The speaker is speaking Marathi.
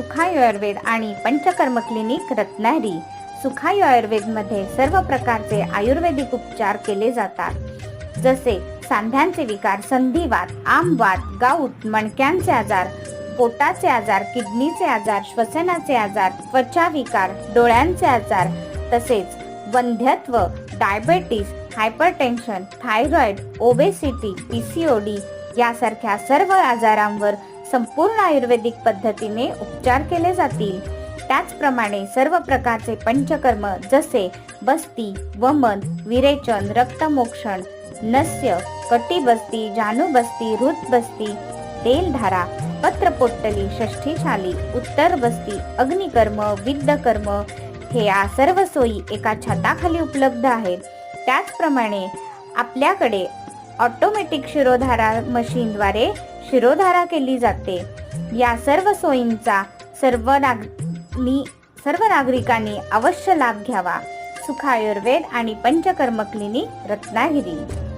सुखायुर्वेद आयुर्वेद आणि पंचकर्म क्लिनिक रत्नागिरी सुखायु आयुर्वेदमध्ये सर्व प्रकारचे आयुर्वेदिक उपचार केले जातात. जसे सांध्यांचे विकार संधिवात आमवात गाऊट मणक्यांचे आजार पोटाचे आजार किडनीचे आजार श्वसनाचे आजार त्वचा विकार डोळ्यांचे आजार तसेच वंध्यत्व diabetes hypertension thyroid obesity PCOD यासारख्या सर्व आजारांवर संपूर्ण आयुर्वेदिक पद्धतीने उपचार केले जातील. त्याचप्रमाणे सर्व प्रकारचे पंचकर्म जसे बस्ती वमन विरेचन रक्तमोक्षण नस्य कटिबस्ती जानुबस्ती हृदबस्ती तेलधारा पत्रपोट्टली षष्ठीशाली उत्तर बस्ती अग्निकर्म विद्यकर्म हे या सर्व सोयी एका छताखाली उपलब्ध आहेत. त्याचप्रमाणे आपल्याकडे ऑटोमॅटिक शिरोधारा मशीनद्वारे शिरोधारा केली जाते. या सर्व सोयींचा सर्व नागनी सर्व नागरिकांनी अवश्य लाभ घ्यावा. सुखायुर्वेद आणि पंचकर्म क्लिनिक रत्नागिरी.